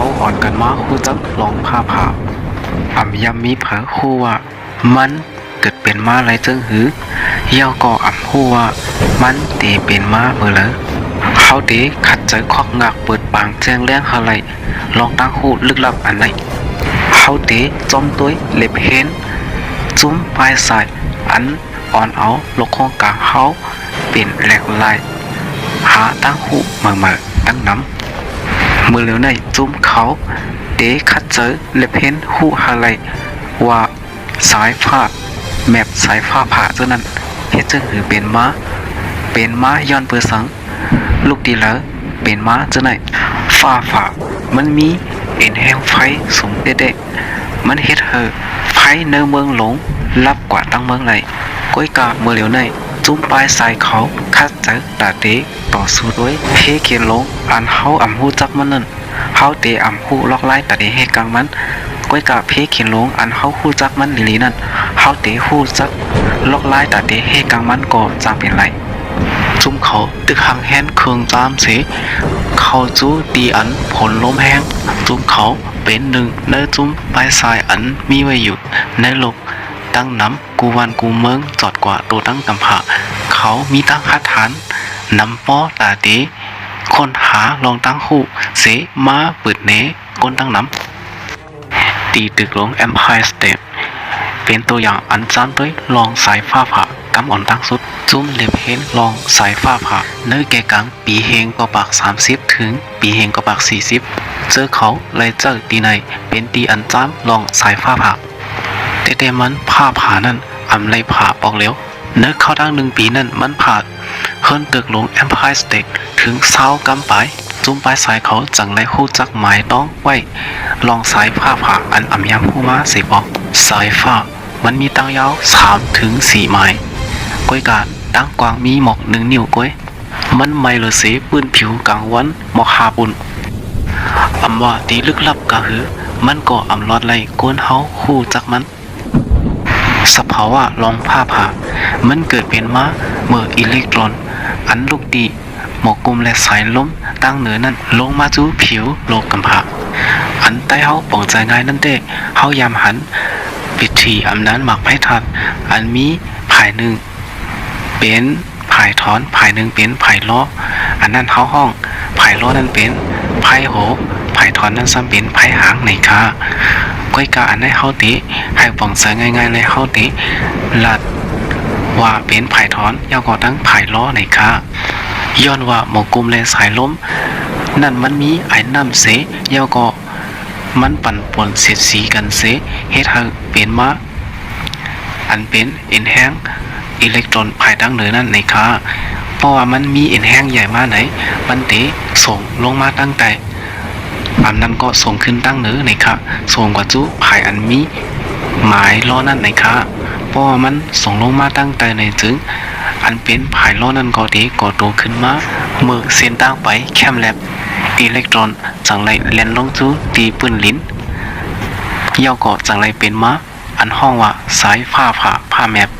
เขาอ่อนกันมาคู่จักลองผ้าผ่าอ่ำยำมีเผอคู่ว่า มันเกิดเป็นมาอะไรจึงหือยาวก็อ่ำคู่ว่า มันเตเป็นมาเมื่อเลยเขาเตขัดใจคอกงักเปิดปางแจ้งแรงอะไรลองตั้งคู่ลึกลับอันไหนเขาเตจอมตัวเล็บเห็นจุ้มปลายสายอันอ่อนเอาลกของกลางเขาเป็นแหลกลายหาตั้งหูเมื่อเมื่อตั้งน้ำ มือเหลียวในจุ้มเขาเตะคัดเจอเล็บเห็นหูอะไรว่าสายฟ้าแมบสายฟ้าผ่าเจ้านั้นเฮ็ดจึงหือเป็นม้าเป็นม้าย้อนเปือสัง ลูกดีแล้วเป็นม้าเจ้าไหนฟ้าผ่ามันมีเอ็นแห้งไฟสูงเด็ดๆมันเฮ็ดเฮอไฟเนื้อเมืองหลงรับกว่าตั้งเมืองไหนก้อยกาเมื่อเหลียวในจุ้มปลายสายเขาคัดเจอตาเตะ ต่อสู้ด้วยเพเขียนลงอันเฮาอ่ำหูจักมันนั่นเฮาเตะอ่ำหูลอกไล่ตาเตะให้กลางมันก้อยกาเพเขียนลงอันเฮาหูจักมันลีๆนั่นเฮาเตะหูจักลอกไล่ตาเตะให้กลางมันก็จางเป็นไรจุ้มเขาตึกหางแฮนเครื่องจามเสเขาจู้ดีอันผลล้มแห้งจุ้มเขาเป็นหนึ่งในจุ้มปลายสายอันมีไว้อยู่ในโลกตั้งน้ำกูวันกูเมืองจอดกว่าตัวตั้งกำผาเขามีตั้งคาฐาน น้ำป้อตาเตคนหาลองตั้งคู่เสมาปิดเนก้นตั้งน้ำตีตึกลง Empire State เป็นตัวอย่างอันจำด้วยลองสายฟ้าผ่ากำอ่อนตั้งสุด จุ้มเล็บเห็นลองสายฟ้าผ่าเนื้อแกกังปีเฮงก็ปาก 30 ถึง ปีเฮงก็ปาก 40 เจอเขาเลยเจอตีใน เป็นตีอันจ้ำลองสายฟ้าผ่าแต่แต่มันผ้าผ่านั่นอำเลยผ่าออกแล้ว นื้อเข้าดังหนึ่งปีนั่นมันผ่าเฮิรนตึกลง Empire State ถึงเศร้ากำไปจุ้มปลายสายเขาจังไรคู่จักหมายต้องไว้ลองสายผ้าผ่าอันอ่ำยำผู้มาสิบอกสายฟ้ามันมีตั้งยาว3ถึง4ไม้ก้อยการตั้งกวางมีหมอกหนึ่งนิ้วก้อยมันไม่เลือเสปืนผิวกลางวันหมอกหาปุ่นอำว่าตีลึกลับกะหือ มันก็อำลอดไล่ก้นเฮาคู่จักมัน สภาวะลองผ้าผ่ามันเกิดเป็นมาเมื่ออิเล็กตรอน อันลูกดีหมอกกลมและสายลมตั้งเหนือนั้นลงมาจูผิวโลกกำผาอันใต้เฮาป่องใจง่ายนั่นเด้เฮายามหันพิธีอำนั้นหมักไพ่ทัดอันมีภายหนึ่งเป็นภายถอนภายหนึ่งเป็นภายล้ออันนั้นเฮาห้องภายล้อนั้นเป็นภายโหภายถอนนั้นซ้ำเป็นภายหางในค่ะ ก้อยกาอันให้เฮาติให้ปองเสง่ายๆเลยเฮาติลัดว่าเป็นภายถอนยาวก็ตั้งภายล้อในค่ะย้อนว่าหมอกกุมแลสายล้ม นั่นมันมีไอ้น้ำเสยาวก็มันปั่นป่วนเสียดสีกันเสเฮ็ดให้เป็นมาอันเป็นเอ็นแห้งอิเล็กตรอนภายดังเหนือนั่นในค่าเพราะว่ามันมีเอ็นแห้งใหญ่มาไหนมันเตะส่งลงมาตั้งแต่ อันนั้นก็ส่งขึ้นตั้งเหนือในค่าส่งกว่าจุภายอันมีหมายล้อนั่นในค่าเพราะว่ามันส่งลงมาตั้งแต่ในจึง อันเป็นภายล้อนั่นก็เตะก่อตัวขึ้นมาเมื่อเส้นตั้งไปแคมแลบอิเล็กตรอนจังไรเลียนลงจูตีปืนลิ้นยาวก็จังไรเป็นมาอันห้องว่าสายผ้าผ่าผ้าแมบ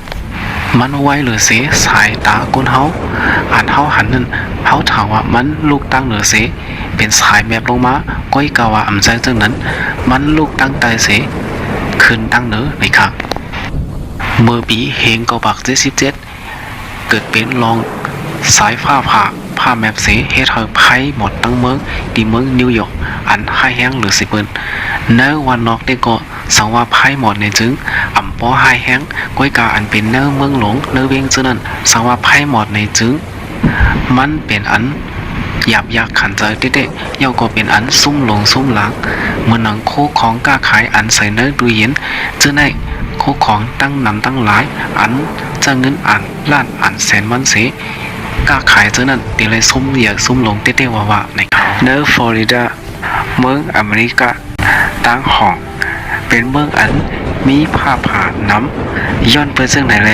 มันไว้เหลือเสสายตากุนเฮาอันเฮาหันนั่นเฮาถามว่ามันลูกตั้งเหลือเสเป็นสายแมบลงมาก้อยกาว่าอำใจจังนั้น มันลูกตั้งใจเสขึ้นตั้งเหนือในครับเมื่อปีเฮงก็บัก77เกิดเป็นรองสายฟ้าผ่าผ้าแมปเสเฮ็ดให้ไพ่หมดตั้งเมืองดีเมืองนิวยอร์กอันให้แห้งหรือสิเปิ้น เนื้อวันนอกได้ก็สังว่าไพ่หมดในจึงอ่ำป้อให้แห้งก้อยกาอันเป็นเนื้อเมืองหลงเนื้อเวียงจึงนั้นสังว่าไพ่หมดในจึงมันเป็นอันหยาบยากขันใจเด็ดๆย่อก็เป็นอันซุ่มลงซุ่มหลังเมือนหนังโคของกล้าขายอันใส่เนื้อดูเย็นจึงได้โคของตั้งนำตั้งหลาย อันจะเงินอันล้านอันแสนมันเสกล้าขายเจ้านั่นตีเลยซุ่มเหยียกซุ่มลงเต้ๆว่าว่าในเขาเนอร์ฟลอริดาเมืองอเมริกา ตั้งห้อง เป็นเมืองอันมีผ้าผ่าน้ำย้อนเปิดซึ่งไหนแล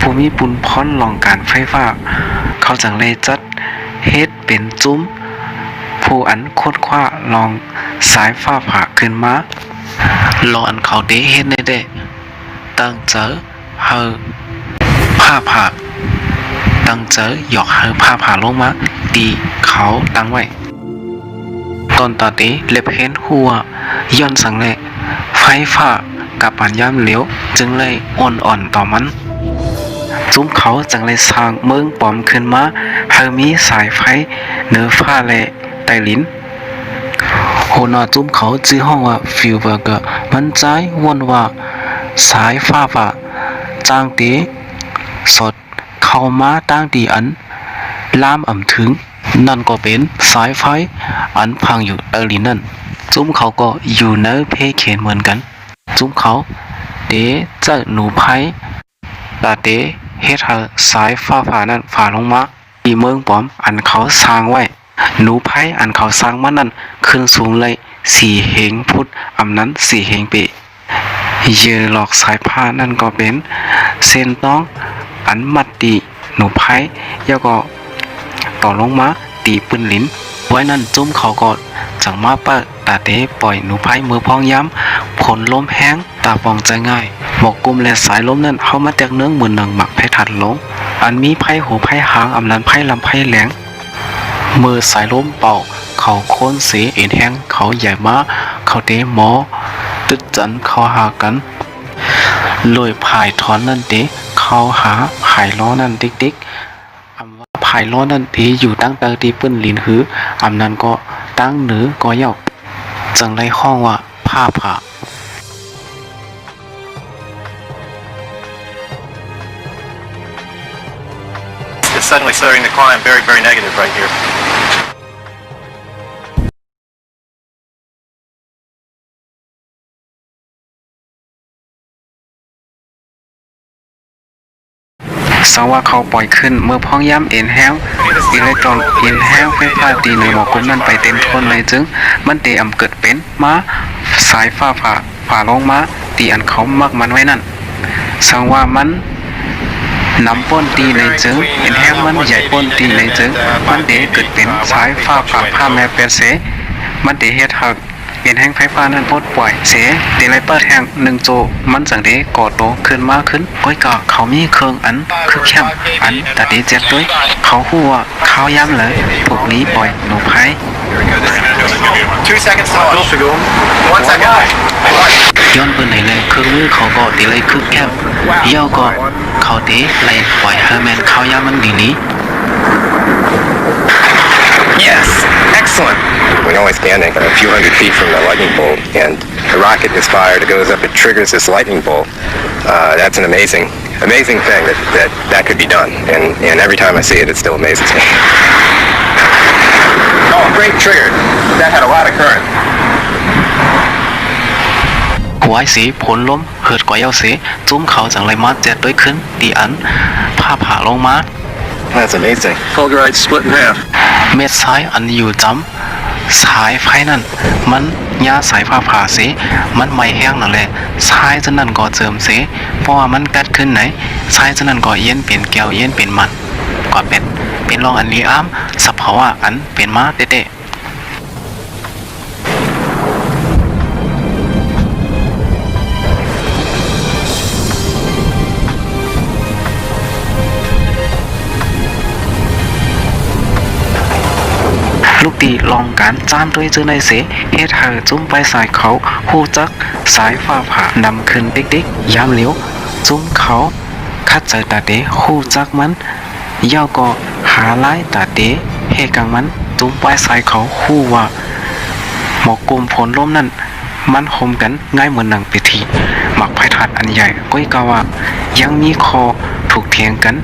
ผู้มีปุนพรลองการไฟฟ้า เขาจังเลยจัดเฮ็ดเป็นจุ้ม ผู้อันโคดคว้าลองสายฟ้าผ่าขึ้นมารองอันเขาเดเฮ็ดในเด้ตั้งเจอเฮอผ้าผ่าตั้งเจอหยอกเฮอผ้าผ่าลงมาดีเขาตั้งไว้ตอนตาเตเล็บเห็นหัว ย้อนสังแลไฟฟ้ากับปัญญามเหลียวจึงเลยอ่อนๆต่อมันจุ้มเขาจังเลยสร้างเมืองปลอมขึ้นมาให้มีสายไฟเหนือฟ้าและใต้ลิ้นโหนอจุ้มเขาจื้อห้องว่าฟิวเบอร์ก์มันใจวนว่าสายฟ้าฟ้าจางเตสดเข้ามาตั้งตีอันลามอ่ำถึง นั่นก็เป็นสายไฟอันพังอยู่เอลินนั่น จุ้มเขาก็อยู่ในเพเขียนเหมือนกัน จุ้มเขาเดเจะหนูไพตาเตเฮ็ดให้สายฟ้าผ่านั้นฝ่าลงมาที่เมืองปอมอันเขาสร้างไว้ หนูไพอันเขาสร้างมานั้นขึ้นสูงเลยสี่เหงพุทธอำนั้นสี่เหงเปะเยือหลอกสายผ้านั่นก็เป็น เส้นต้องอันมัดตีหนูไพแล้วก็ต่อลงมาตีปืนลิ้น ไว้นั่นจุ้มเขาก็จังมาปิดตาเตปล่อยหนูไพ่มือพองย้ำผลลมแห้งตาปองใจง่ายหมอกกุมและสายล้มนั้นเข้ามาแตกเนื้อเหมือนหนังหมักไพ่ทัดลงอันมีไพ่หูไพ่หางอำนันไพ่ลำไพ่แหลงมือสายล้มเป่า เขาโค้นเสียเอ็นแห้งเขาใหญ่มาเขาเตหมอตึดจันเขาหากันลอยพายถอนนั่นเตเขาหาหายล้อนั่นติ๊กติ๊ก ภายล้อนั่นทีอยู่ตั้งแต่ที่เปื้นลินหืออำนั้นก็ตั้งหนือก็ยอกจังไรห้องว่าภาพ่ะสั suddenly starting to climb very very negative right here สังว่าเขาปล่อยขึ้นเมื่อพ้องย้ำเอ็นแห้วอิเล็กตรอนเอ็นแห้วไฟฟ้าตีในหมอกุมนั่นไปเต็มทนเลยจึง มันเตอำเกิดเป็นมาสายฟ้าผ่าผ่าลงมาตีอันเขามักมันไว้นั่นสังว่ามันนำป้นตีในจึงเอ็นแห้งมันใหญ่ป้นตีในจึงมันเตเกิดเป็นสายฟ้าผ่าผ้าแม่เป็ดเสมันเตเฮ็ดให้ เอ็นแห้งไฟฟ้านั้นปลดปล่อยเสเดไลเปิดแห้งหนึ่งโจมันจังเดก่อโตขึ้นมากขึ้นก้อยก็เขามีเครื่องอันคือแคมอันตะเดเจ็ดด้วยเขาฮู้ว่าเขาย้ำเลยพวกนี้ปล่อยหนูไพ่ Two seconds to launch. One second. ย้อนเปิ้นไหนเลยเครื่องมือเขาก็เดเลยคือแคมเย่าก็เขาเดไล่ปล่อยเฮอร์แมนเขาย้ำมันดีนี้ Yes. Excellent. We're only standing a few hundred feet from the lightning bolt, and the rocket is fired. It goes up. It triggers this lightning bolt. Uh, that's an amazing, amazing thing that, that that could be done. And and every time I see it, it still amazes me. Oh, great trigger. That had a lot of current. หัวไอ้สีผลล้มเหิดกว่าเย้าเสจุ้มเขาจังไรมาเจ็ดด้วยขึ้นตีอันผ้าผ่าลงมา That's amazing. Fulgurite split in half. เม็ดซ้ายอันอยู่จำสายไฟนั่น มันยาสายผ้าผ่าเสมันไม่แห้งนั่นแหละสายจะนั่นก็เจิมเสเพราะว่ามันกัดขึ้นไหนสายจะนั่นก็เย็นเป็นแก้วเย็นเป็นมันก็เป็นเป็นรองอันนี้อ้ามสภาวะอันเป็นมาเตะ ลูกตีลองการจ้ามด้วยเจอในเสเฮ็ดห้จุ้มไปสายเขาหูจักสายฟ้าผ่านำขึ้นติ๊กๆยามเหลียวจุ้มเขาคัดใจตาเตหูจักมันเย่าก็หาไล่ตาเตเฮกังมันจุ้มไปสายเขาหู้ว่าหมอกกลุ่มผลล้มนั่นมันคมกันง่ายเหมือนหนังไปทีหมักไพ่ทัดอันใหญ่ก้อยกาว่า ยังมีคอถูกเถียงกัน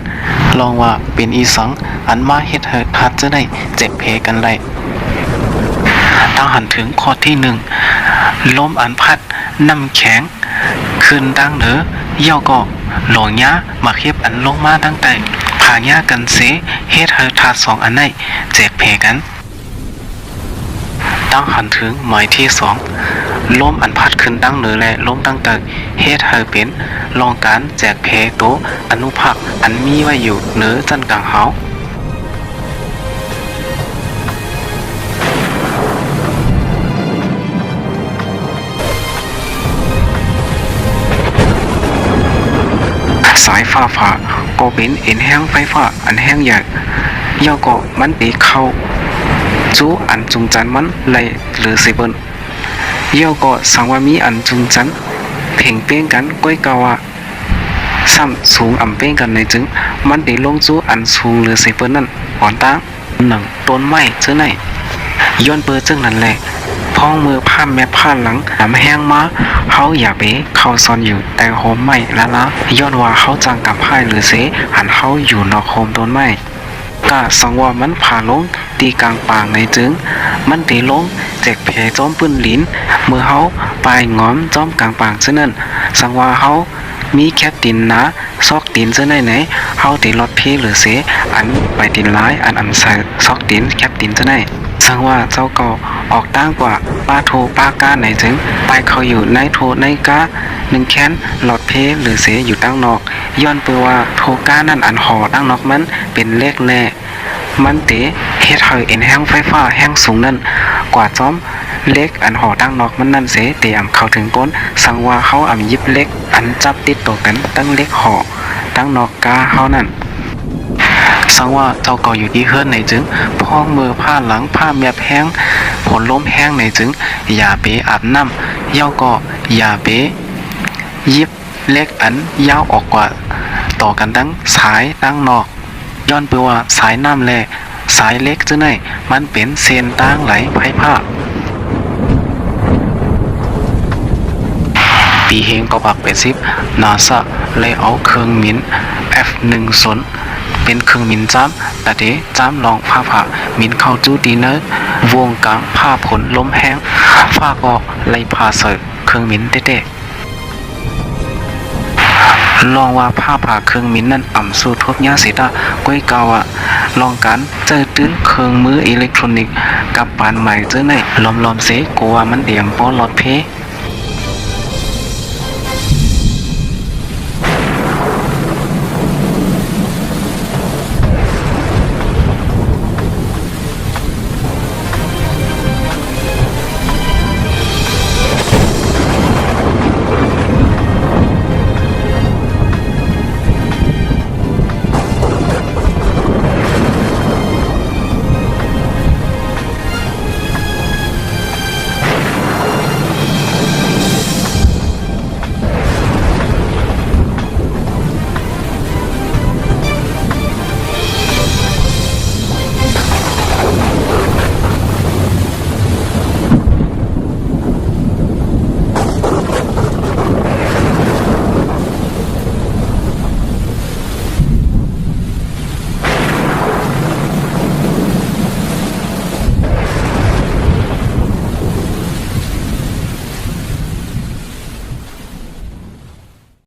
ลองว่าเป็นอีสัง อันมาเฮ็ดให้ทัดจะได้เจ็บเพกันไร ตั้งหันถึงข้อที่หนึ่งลมอันพัดน้ำแข็งขึ้นดั้งเหนือเย่าก็หลงย้ามาเฮ็บอันลงมาตั้งแต่ผายากันเสเฮ็ดให้ทัดสองอันได้เจ็บเพกันตั้งหันถึงหมายที่สองลมอันพัดขึ้นตั้งเหนือและลมตั้งแต่เฮ็ดให้เป็นรองการแจกเพโตอนุภาคอันมีไว้อยู่เหนือจันกลางเฮา สายฟ้าฟ้าก็เป็นเอ็นแห้งไฟฟ้าอันแห้งใหญ่ย่อก็มันตีเข้าจูอันจุงจันมันไหลหรือสิเบินเย่าก็สังว่ามีอันจุงจันเพ่งเป้งกันก้อยกาวะซ้ำสูงอ่ำเป้งกันในจึง มันได้ลงจูอันสูงหรือสิเบินนั่นอ่อนตางหนังต้นไม้เจ้าไหนย้อนเปิดจึงนั่นแหละ พ้องมือผ้าแม่ผ้าหลังน้ำแห้งมาเขาอย่าไปเข้าซอนอยู่แต่โฮมไม่ละละย้อนว่าเขาจังกับไพ่หรือเสหันเขาอยู่นอกโฮมต้นไม้กะสังว่ามันผ่าลงตีกลางปางในจึง มันตีลงแจกเพจอมปืนลิ้นเมื่อเขาปลายงอมจอมกลางปางเช่นนั้น สังว่าเขามีแคปตินนะซอกตินเช่นไหนไหนเขาตีรถเพหรือเสอันไปตินร้ายอันอันใส่ซอกตินแคปตินเช่นไหน สังว่าเจ้าก็ออกตั้งกว่าป้าโทป้าก้าไหนถึง ไปเขาอยู่ในโทในก้าหนึ่งแค้นหลอดเพหรือเสอยู่ตั้งนอก ย้อนเปว่าโทก้านั่นอันหอตั้งนอกมันเป็นเลขแน่ มันเตะเฮ็ดให้เอ็นแห้งไฟฟ้าแห้งสูงนั่นกว่าจอมเล็กอันหอตั้งนอกมันนั่นเสเตะอ่ำเข้าถึงก้นสังว่าเขาอ่ำยิบเล็กอันจับติดตัวกันตั้งเล็กหอตั้งนอกกาเขานั่น สังว่าเจ้าก็อยู่ที่เฮือนในจึงพ้องมือผ้าหลังผ้าเมียบแห้งผลล้มแห้งในจึงอย่าเปอาบน้ำเย่าก็อย่าเปยิบเล็กอันยาวออกกว่า ต่อกันทั้งสายตั้งนอก ย้อนเปว่าสายน้ำแลสายเล็กจึงไหนมันเป็นเส้นตั้งไหลไพ่ผ้าปีเฮงก็บักเป็นซิบนาซาเลยเอาเครื่องมิน F10 เป็นเครื่องมินจ้ำแต่เดจ้ำลองผ้าผ่ามินเข้าจูดีเนอร์วงกลางผ้าผลล้มแห้งฟ้าก็ไล่ผ่าเสยเครื่องมินเด็ๆลองว่าผ้าผ่าเครื่องมินนั่นอ่ำสู้ทบยาสิตาก้อยเกาอะลองกันเจอตื้นเครื่องมืออิเล็กทรอนิกส์กับปานใหม่เจอในลอมๆเสกว่ามันเดียมป้อลอดเพ